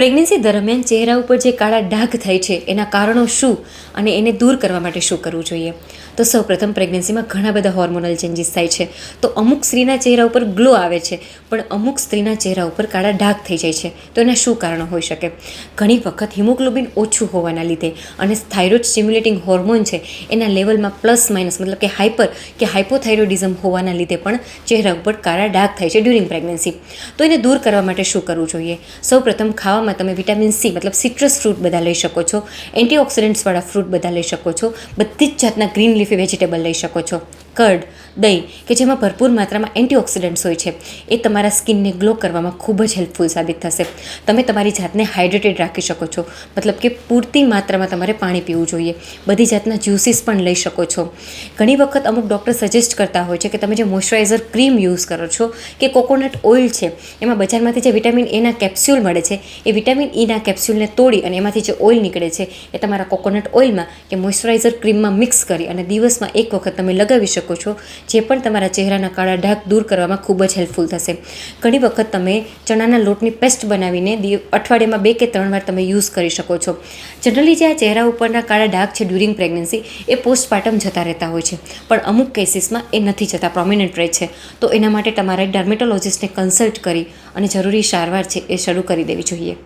Pregnancy દરમિયાન ચહેરા ઉપર જે કાળા ડાઘ થાય છે, એના કારણો શું અને એને દૂર કરવા માટે શું કરવું જોઈએ? તો સૌપ્રથમ પ્રેગ્નન્સીમાં ઘણા બધા હોર્મોનલ ચેન્જીસ થાય છે. તો અમુક સ્ત્રીના ચહેરા ઉપર ગ્લો આવે છે, પણ અમુક સ્ત્રીના ચહેરા ઉપર કાળા ડાઘ થઈ જાય છે. તો એના શું કારણો હોઈ શકે? ઘણી વખત હિમોગ્લોબિન ઓછું હોવાના લીધે અને થાઇરોઇડ સ્ટિમ્યુલેટિંગ હોર્મોન છે, એના લેવલમાં પ્લસ માઇનસ મતલબ કે હાઇપર કે હાઇપોથાઇરોડિઝમ હોવાના લીધે પણ ચહેરા ઉપર કાળા ડાઘ થાય છે ડ્યુરિંગ પ્રેગ્નન્સી. તો એને દૂર કરવા માટે શું કરવું જોઈએ? સૌપ્રથમ ખાવામાં તમે વિટામિન સી, મતલબ સિટ્રસ ફ્રૂટ બધા લઈ શકો છો. એન્ટીઓક્સિડન્ટ્સવાળા ફ્રૂટ બધા લઈ શકો છો. બધી જ જાતના ગ્રીન લીફી વેજીટેબલ લઈ શકો છો. કર્ડ દહીં, કે જેમાં ભરપૂર માત્રામાં એન્ટીઓક્સિડન્ટ્સ હોય છે, એ તમારા સ્કિનને ગ્લો કરવામાં ખૂબ જ હેલ્પફુલ સાબિત થશે. તમે તમારી જાતને હાઇડ્રેટેડ રાખી શકો છો. મતલબ કે પૂરતી માત્રામાં તમારે પાણી પીવું જોઈએ. બધી જાતના જ્યુસીસ પણ લઈ શકો છો. ઘણી વખત અમુક ડૉક્ટર સજેસ્ટ કરતા હોય છે કે તમે જે મોઇશ્ચરાઇઝર ક્રીમ યુઝ કરો છો, કે કોકોનટ ઓઇલ છે, એમાં બજારમાંથી જે વિટામિન એના કેપ્સ્યુલ મળે છે, એ વિટામિન ઈના કેપ્સ્યુલને તોડી અને એમાંથી જે ઓઇલ નીકળે છે, એ તમારા કોકોનટ ઓઇલમાં કે મોઇશ્ચરાઇઝર ક્રીમમાં મિક્સ કરી અને દિવસમાં એક વખત તમે લગાવી શકો છો, જે પણ તમારા ચહેરાના કાળા ડાઘ દૂર કરવામાં ખૂબ જ હેલ્પફુલ થશે. ઘણી વખત તમે ચણાના લોટની પેસ્ટ બનાવીને અઠવાડિયામાં બે કે ત્રણ વાર તમે યુઝ કરી શકો છો. જનરલી જે આ ચહેરા ઉપરના કાળા ડાઘ છે ડ્યુરિંગ પ્રેગ્નન્સી એ પોસ્ટપાર્ટમ જતા રહેતા હોય છે. પણ અમુક કેસીસમાં એ નથી જતા પ્રોમિનન્ટ રહે છે. તો એના માટે તમારે ડર્મેટોલોજિસ્ટને કન્સલ્ટ કરી અને જરૂરી સારવાર છે એ શરૂ કરી દેવી જોઈએ.